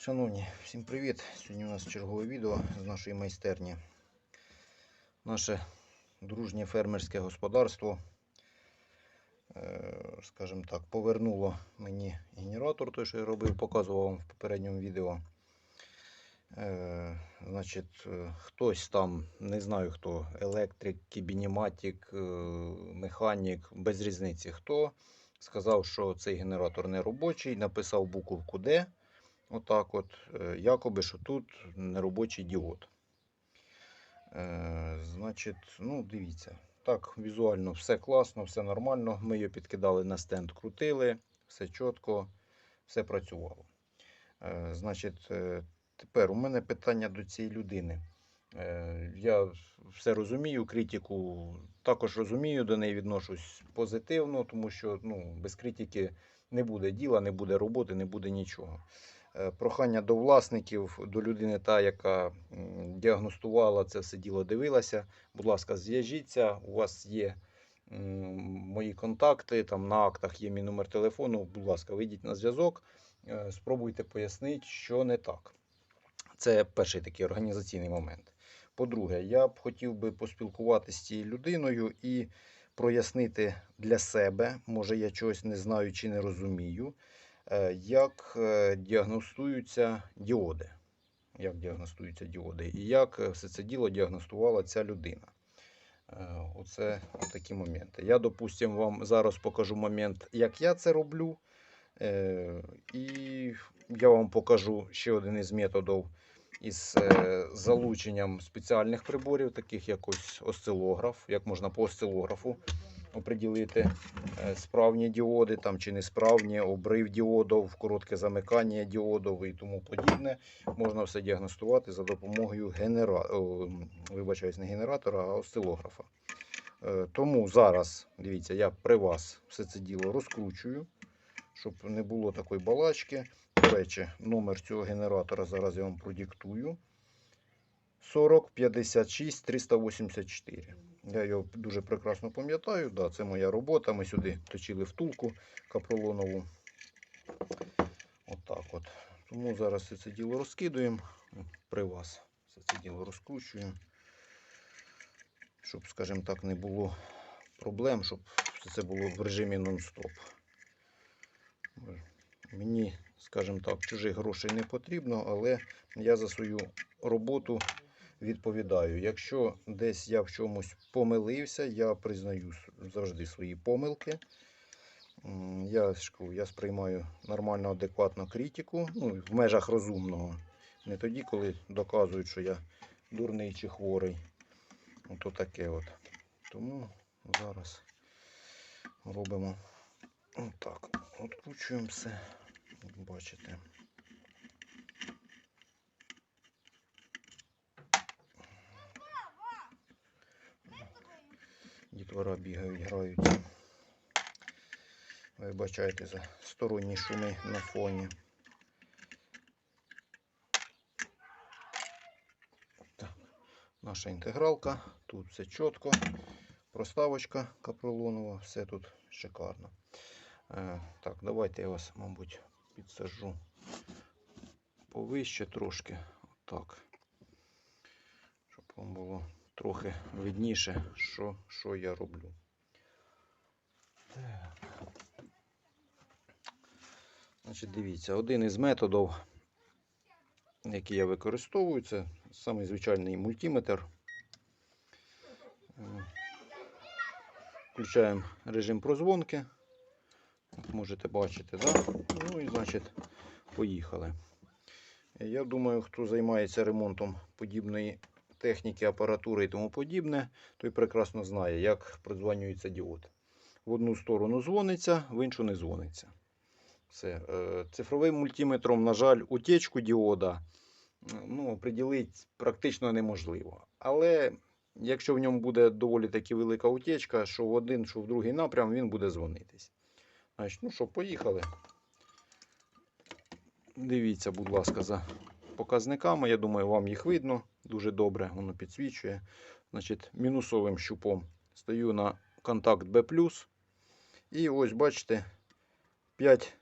Шановні, всім привіт! Сьогодні у нас чергове відео з нашої майстерні. Наше дружнє фермерське господарство, е, скажімо так, повернуло мені генератор, той, що я робив, показував вам в попередньому відео. Е, Значить, е, хтось там, не знаю хто, електрик, кібініматик, е, механік, без різниці хто, сказав, що цей генератор не робочий, написав буковку D. Отак от, е, якоби, що тут неробочий діод. Е, значить, ну, дивіться. Так, візуально все класно, все нормально. Ми його підкидали на стенд, крутили, все чітко, все працювало. Е, значить, е, тепер у мене питання до цієї людини. Е, я все розумію, критику також розумію, до неї відношусь позитивно, тому що ну, без критики не буде діла, не буде роботи, не буде нічого. Е, Прохання до власників, до людини, та, яка діагностувала це все діло, дивилася. Будь ласка, зв'яжіться. У вас є мої контакти, там на актах є мій номер телефону. Будь ласка, вийдіть на зв'язок, е, спробуйте пояснити, що не так. Це перший такий організаційний момент. По-друге, я б хотів би поспілкуватися з цією людиною і прояснити для себе, може я чогось не знаю чи не розумію, як е, діагностуються діоди. Як діагностуються діоди, і як е, все це діло діагностувала ця людина. Е, Оце такі моменти. Я, допустимо, вам зараз покажу момент, як я це роблю. Е, І я вам покажу ще один із методів із е, залученням спеціальних приборів, таких як ось осцилограф, як можна по осцилографу оприділити е, справні діоди там, чи несправні, обрив діодів, коротке замикання діодів і тому подібне. Можна все діагностувати за допомогою генера... вибачаюсь, не генератора, а осцилографа. Е, Тому зараз, дивіться, я при вас все це діло розкручую, щоб не було такої балачки. До речі, номер цього генератора зараз я вам продиктую. 40 56 384. Я його дуже прекрасно пам'ятаю. Да, це моя робота. Ми сюди точили втулку капролонову. Отак от. Тому зараз все це діло розкидуємо. При вас все це діло розкручуємо. Щоб, скажімо так, не було проблем, щоб все це було в режимі нон-стоп. Мені, скажімо так, чужих грошей не потрібно, але я за свою роботу відповідаю. Якщо десь я в чомусь помилився, я признаю завжди свої помилки. Я, я сприймаю нормально, адекватно критику, ну, в межах розумного. Не тоді, коли доказують, що я дурний чи хворий. Ото таке от. Тому зараз робимо отак. Откручуємо все. Бачите. Дітвора бігають, граються. Вибачайте за сторонні шуми на фоні. Так. Наша інтегралка. Тут все чітко. Проставочка капролонова, все тут шикарно. Е, так, давайте я вас, мабуть, підсаджу повище трошки. Отак. Щоб вам було трохи видніше, що, що я роблю. Так. Значить, дивіться, один із методів, який я використовую, це самий звичайний мультиметр. Е, Включаємо режим прозвонки. Як можете бачити, да? Ну і значить, поїхали. Я думаю, хто займається ремонтом подібної техніки, апаратури і тому подібне, той прекрасно знає, як продзвонюється діод. В одну сторону дзвониться, в іншу не дзвониться. Все. Е, Цифровим мультиметром, на жаль, утечку діода ну, оприділити практично неможливо. Але якщо в ньому буде доволі таки велика утечка, що в один, що в другий напрям, він буде дзвонитись. Значить, ну що, поїхали. Дивіться, будь ласка, за показниками. Я думаю, вам їх видно дуже добре, воно підсвічує. Значить, мінусовим щупом стою на контакт B. І ось бачите, 5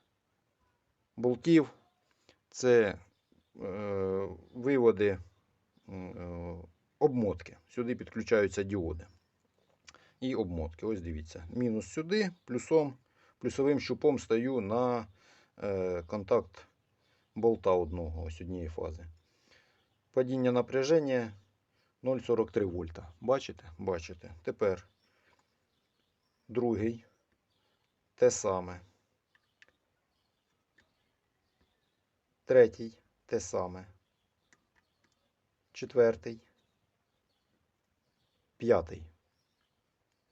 болтів. Це е, виводи е, обмотки. Сюди підключаються діоди. І обмотки. Ось дивіться. Мінус сюди, плюсом, плюсовим щупом стаю на е, контакт болта одного, ось однієї фази. Падіння напряження 0,43 вольта. Бачите? Бачите. Тепер другий. Те саме. Третій. Те саме. Четвертий. П'ятий.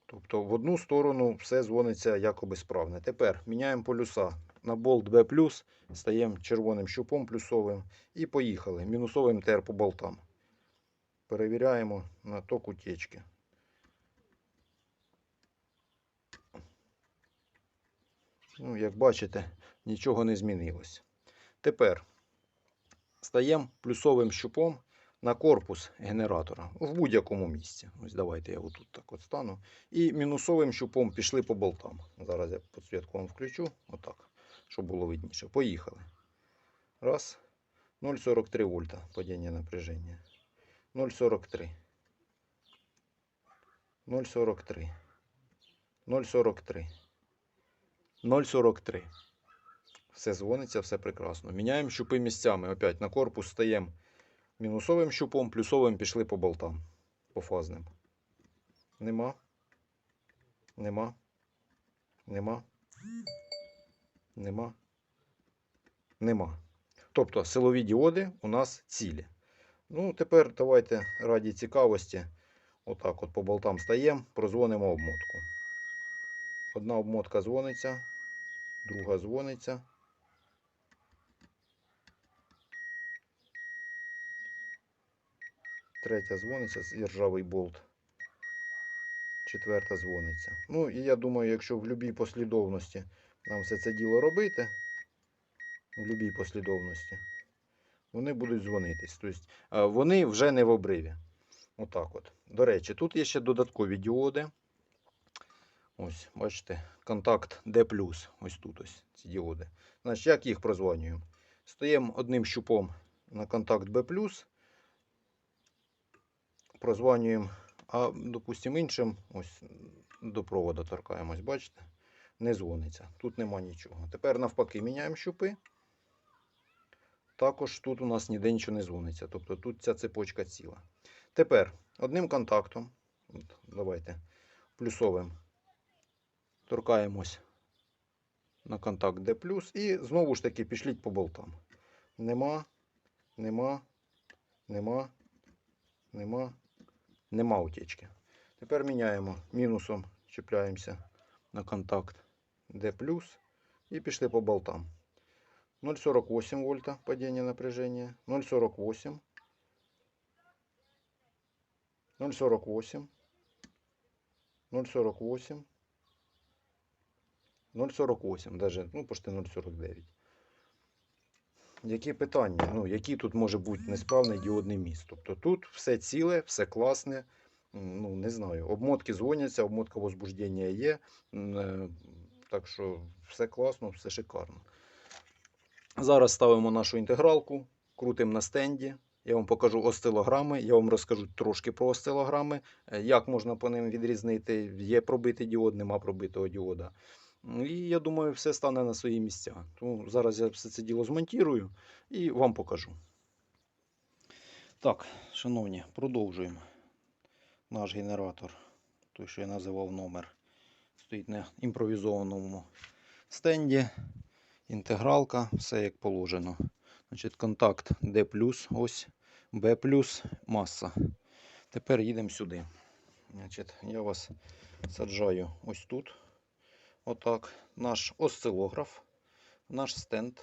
Тобто в одну сторону все дзвониться якоби справне. Тепер міняємо полюса. На болт B+, стаємо червоним щупом плюсовим і поїхали. Мінусовим тер по болтам. Перевіряємо на ток утечки. Ну, як бачите, нічого не змінилось. Тепер стаємо плюсовим щупом на корпус генератора в будь-якому місці. Ось давайте я отут так от стану. І мінусовим щупом пішли по болтам. Зараз я підсвітку вам включу, отак, щоб було видніше. Поїхали. Раз. 0,43 вольта падіння напряження. 0,43. 0,43. 0,43. 0,43. Все дзвониться, все прекрасно. Міняємо щупи місцями. Опять на корпус стаємо мінусовим щупом, плюсовим пішли по болтам. По фазним. Нема. Нема. Нема. Нема. Нема. Тобто силові діоди у нас цілі. Ну, тепер давайте раді цікавості. Отак от по болтам стаємо, прозвонимо обмотку. Одна обмотка дзвониться, друга дзвониться. Третя дзвониться, це ржавий болт. Четверта дзвониться. Ну, і я думаю, якщо в будь-якій послідовності нам все це діло робити, в будь-якій послідовності, вони будуть дзвонитись. Тобто е, вони вже не в обриві. Отак от. До речі, тут є ще додаткові діоди. Ось, бачите, контакт D+. Ось тут ось ці діоди. Значить, як їх прозванюємо? Стоїмо одним щупом на контакт B+, прозванюємо, а, допустимо, іншим ось до провода торкаємось, бачите? Не дзвониться. Тут нема нічого. Тепер навпаки міняємо щупи. Також тут у нас ніде нічого не дзвониться. Тобто тут ця цепочка ціла. Тепер одним контактом, от, давайте, плюсовим, торкаємось на контакт D+, і знову ж таки пішліть по болтам. Нема, нема, нема, нема, нема утечки. Тепер міняємо мінусом, чіпляємося на контакт D+, і пішли по болтам. 0,48 вольта падение напряжения, 0,48, 0,48, 0,48, 0,48, даже, ну, почти 0,49. Які питання? Ну, який тут може бути несправний діодний міст? Тобто тут все ціле, все класне. Ну, не знаю. Обмотки дзвоняться, обмотка возбуждення є. Так що все класно, все шикарно. Зараз ставимо нашу інтегралку, крутимо на стенді. Я вам покажу осцилограми, я вам розкажу трошки про осцилограми, е, як можна по ним відрізнити, є пробитий діод, нема пробитого діода. І я думаю, все стане на свої місця. Тому зараз я все це діло змонтірую і вам покажу. Так, шановні, продовжуємо. Наш генератор, той, що я називав номер, стоїть на імпровізованому стенді інтегралка, все як положено. Значить, контакт D+, ось B+, маса. Тепер їдемо сюди. Значить, я вас саджаю ось тут. Отак. Наш осцилограф, наш стенд.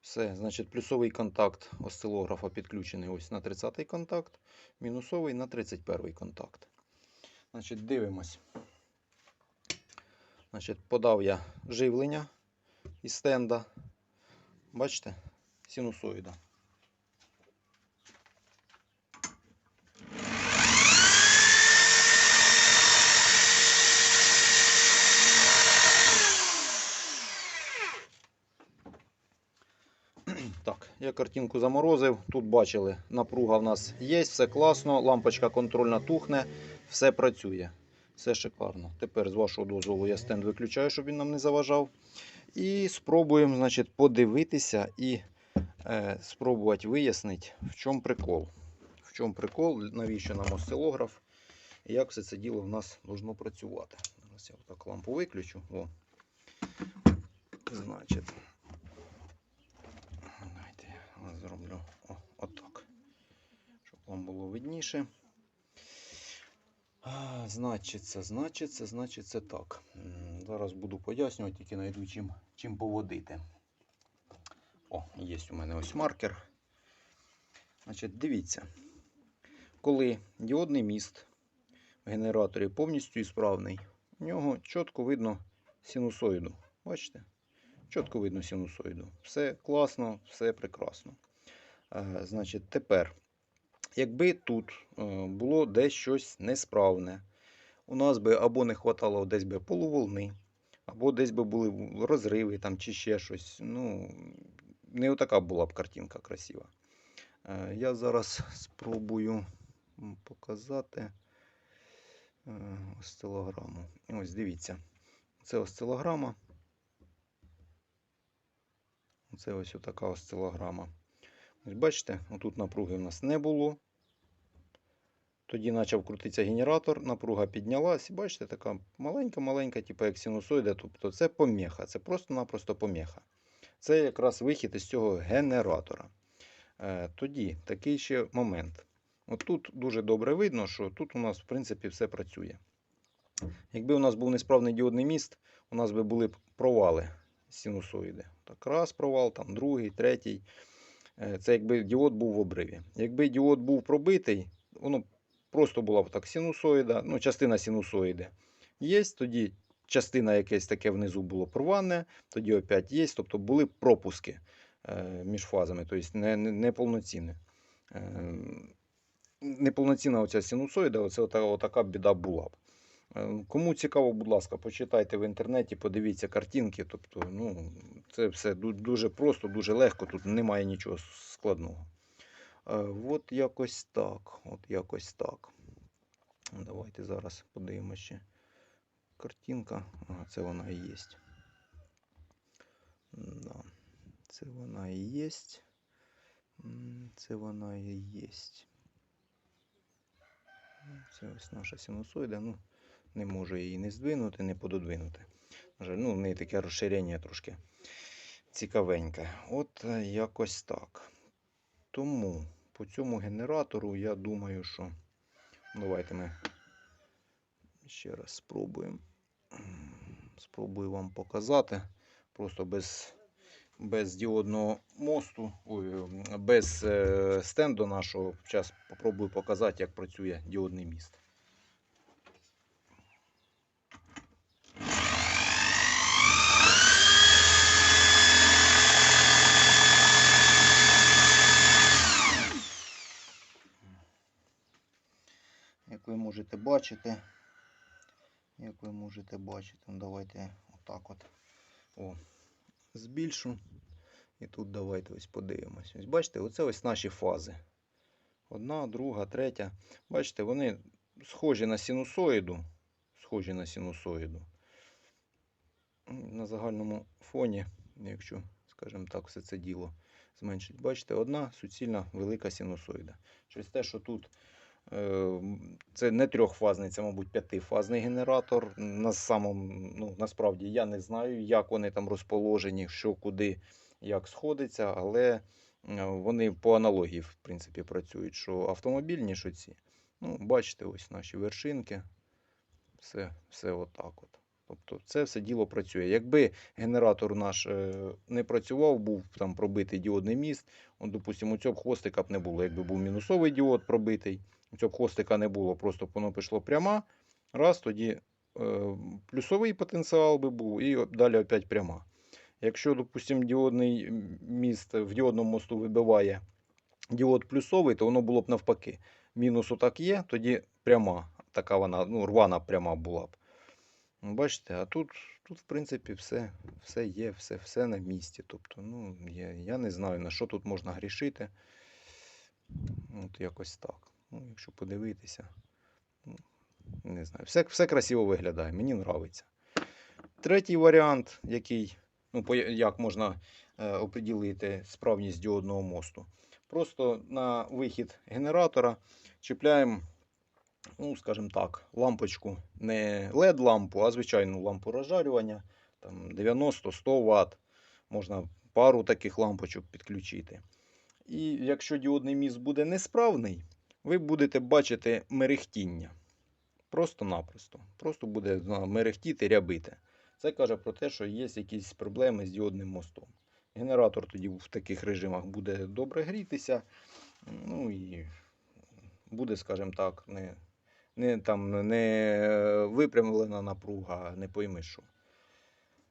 Все, значить, плюсовий контакт осцилографа підключений ось на 30-й контакт, мінусовий на 31-й контакт. Значить, дивимось. Значить, подав я живлення із стенда. Бачите? Синусоїда. Так, я картинку заморозив. Тут бачили, напруга в нас є, все класно, лампочка контрольна тухне, все працює. Все шикарно. Тепер, з вашого дозволу, я стенд виключаю, щоб він нам не заважав. І спробуємо значить, подивитися і е, спробувати вияснити, в чому прикол. В чому прикол, навіщо нам осцилограф і як все це діло в нас должно працювати. Зараз я отак лампу виключу. О. Значить, зроблю отак, щоб вам було видніше. Значиться, значиться, значиться так. Зараз буду пояснювати, тільки знайду чим, чим поводити. О, є у мене ось маркер. Значить, дивіться, коли діодний міст в генераторі повністю ісправний, у нього чітко видно синусоїду. Бачите? Чітко видно синусоїду. Все класно, все прекрасно. Значить, тепер, якби тут е, було десь щось несправне, у нас би або не хватало десь би полуволни, або десь би були розриви там, чи ще щось. Ну, не отака була б картинка красива. Е, Я зараз спробую показати е, осцилограму. Ось дивіться. Це осцилограма. Це ось така осцилограма. Бачите, отут напруги в нас не було. Тоді почав крутитися генератор, напруга піднялась. Бачите, така маленька-маленька, типу як синусоїда. Тобто це поміха. Це просто-напросто поміха. Це якраз вихід із цього генератора. Е, тоді такий ще момент. От тут дуже добре видно, що тут у нас, в принципі, все працює. Якби у нас був несправний діодний міст, у нас би були б провали синусоїди. Так, раз провал, там другий, третій. Е, Це якби діод був в обриві. Якби діод був пробитий, воно просто була б так синусоїда, ну, частина синусоїди є, тоді частина якесь таке внизу було порване, тоді опять є, тобто були пропуски е, між фазами, тобто не, не, неповноцінне. Е, неповноцінна оця синусоїда, оце ота, отака біда була б. Е, Кому цікаво, будь ласка, почитайте в інтернеті, подивіться картинки. Тобто, ну, це все дуже просто, дуже легко, тут немає нічого складного. Е, От якось так. От якось так. Давайте зараз подивимося ще. Картинка. Ага, це вона і є. Да. Це вона і є. Це вона і є. Це ось наша синусоїда. Ну, не можу її не здвинути, не пододвинути. Ну, в неї таке розширення трошки цікавеньке. От е, якось так. Тому по цьому генератору я думаю, що давайте ми ще раз спробуємо. Спробую вам показати. Просто без, без діодного мосту, ой, без е, стенду нашого. Зараз спробую показати, як працює діодний міст. Як ви можете бачити, як ви можете бачити, ну, давайте отак от о, збільшу. І тут давайте ось подивимось. Ось бачите, оце ось наші фази. Одна, друга, третя. Бачите, вони схожі на синусоїду. Схожі на синусоїду. На загальному фоні, якщо, скажімо так, все це діло зменшить. Бачите, одна суцільна велика синусоїда. Через те, що тут Це не трьохфазний, це, мабуть, п'ятифазний генератор. На самому, ну, насправді я не знаю, як вони там розположені, що куди, як сходиться, але е, вони по аналогії, в принципі, працюють, що автомобільні, що ці. Ну, бачите, ось наші вершинки. Все, все отак от. Тобто це все діло працює. Якби генератор наш е, не працював, був там пробитий діодний міст, от, допустимо, у цього хвостика б не було. Якби був мінусовий діод пробитий, цього хвостика не було, просто воно пішло пряма. Раз, тоді е, плюсовий потенціал би був, і далі опять пряма. Якщо, допустимо, діодний міст в діодному мосту вибиває діод плюсовий, то воно було б навпаки. Мінус отак є, тоді пряма, така вона, ну, рвана пряма була б. Ну, Бачите, а тут, тут в принципі, все, все є, все, все на місці. Тобто, ну, я, я не знаю, на що тут можна грішити. От якось так. Ну, якщо подивитися, ну, не знаю. Все, все красиво виглядає, мені подобається. Третій варіант, який, ну, як можна е, оприділити справність діодного мосту. Просто на вихід генератора чіпляємо, ну, скажімо так, лампочку, не LED-лампу, а звичайну лампу розжарювання, там 90-100 Вт. Можна пару таких лампочок підключити. І якщо діодний міст буде несправний, ви будете бачити мерехтіння. Просто-напросто. Просто буде мерехтіти, рябити. Це каже про те, що є якісь проблеми з діодним мостом. Генератор тоді в таких режимах буде добре грітися. Ну і буде, скажімо так, не, не, там, не випрямлена напруга, не пойми що.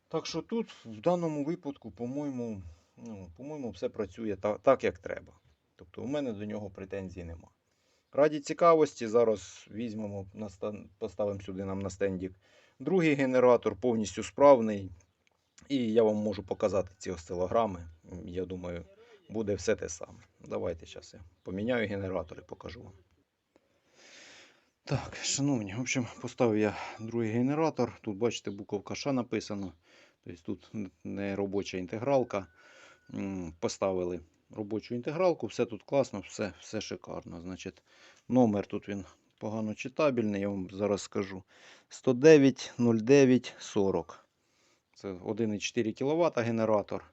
Так що тут, в даному випадку, по-моєму, ну, по-моєму, все працює так, так, як треба. Тобто у мене до нього претензій нема. Раді цікавості, зараз візьмемо, поставимо сюди нам на стендік другий генератор, повністю справний. І я вам можу показати ці осцилограми. Я думаю, буде все те саме. Давайте зараз я поміняю генератор і покажу вам. Так, шановні, в общем, поставив я другий генератор. Тут, бачите, буковка Ш написано. Тобто тут не робоча інтегралка. Поставили робочу інтегралку, все тут класно, все, все шикарно. Значить, номер тут він погано читабельний, я вам зараз скажу. 109 09 40. Це 1,4 кВт генератор.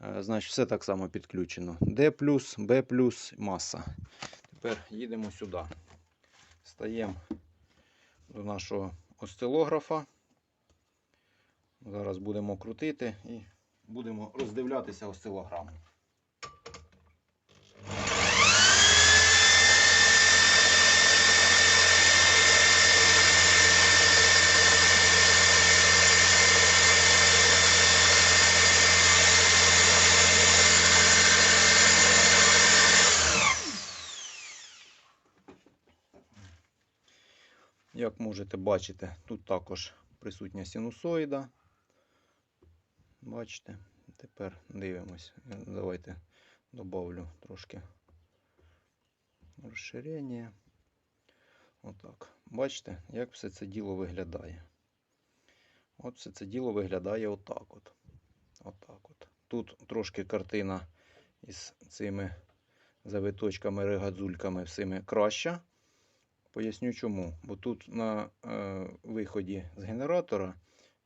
Е, Значить, все так само підключено. D, B, маса. Тепер їдемо сюди. Стаємо до нашого осцилографа. Зараз будемо крутити і будемо роздивлятися осцилограму. Як можете бачити, тут також присутня синусоїда. Бачите, тепер дивимось. Давайте добавлю трошки розширення. Отак. Бачите, як все це діло виглядає. От все це діло виглядає отак от. Отак от. Тут трошки картина із цими завиточками, ригадзульками всіми краща. Поясню чому. Бо тут на е, виході з генератора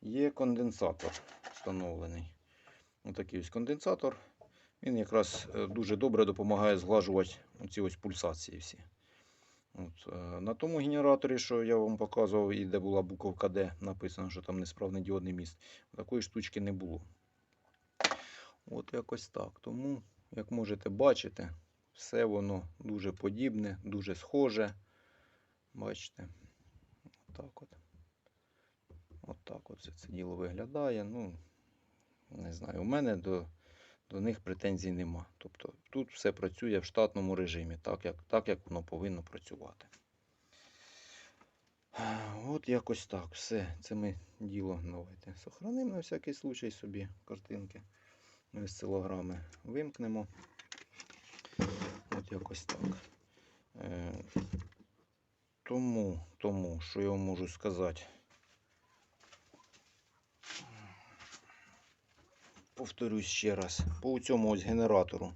є конденсатор встановлений. Отакий ось конденсатор. Він якраз е, дуже добре допомагає зглажувати ці ось пульсації всі. От, е, на тому генераторі, що я вам показував, і де була буковка D, написано, що там несправний діодний міст, такої штучки не було. От якось так. Тому, як можете бачити, все воно дуже подібне, дуже схоже. Бачите, отак от. Отак от все це діло виглядає. Ну, не знаю, у мене до, до них претензій нема. Тобто тут все працює в штатному режимі, так як, так як воно повинно працювати. От якось так. Все. Це ми діло давайте сохранимо на всякий случай собі картинки. Ми з цилограми вимкнемо. От якось так. Тому, тому, що я вам можу сказати. Повторюсь ще раз. По цьому ось генератору.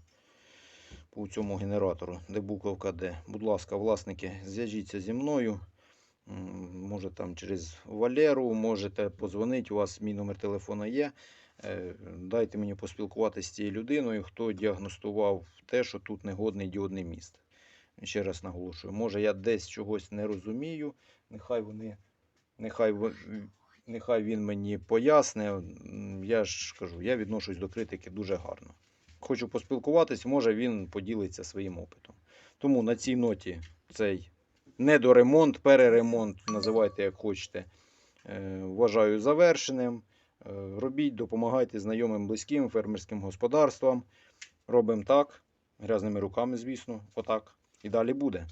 По цьому генератору, де буковка Д. Будь ласка, власники, зв'яжіться зі мною. Може там через Валеру, можете позвонити, у вас мій номер телефона є. Е, Дайте мені поспілкуватися з цією людиною, хто діагностував те, що тут негодний діодний міст. Ще раз наголошую, може я десь чогось не розумію. Нехай вони, нехай, нехай він мені поясне. Я ж кажу, я відношусь до критики дуже гарно. Хочу поспілкуватись, може він поділиться своїм опитом. Тому на цій ноті цей недоремонт, переремонт, називайте як хочете. е, Вважаю завершеним. Е, Робіть, допомагайте знайомим, близьким фермерським господарствам. Робимо так, грязними руками, звісно, отак. І далі буде.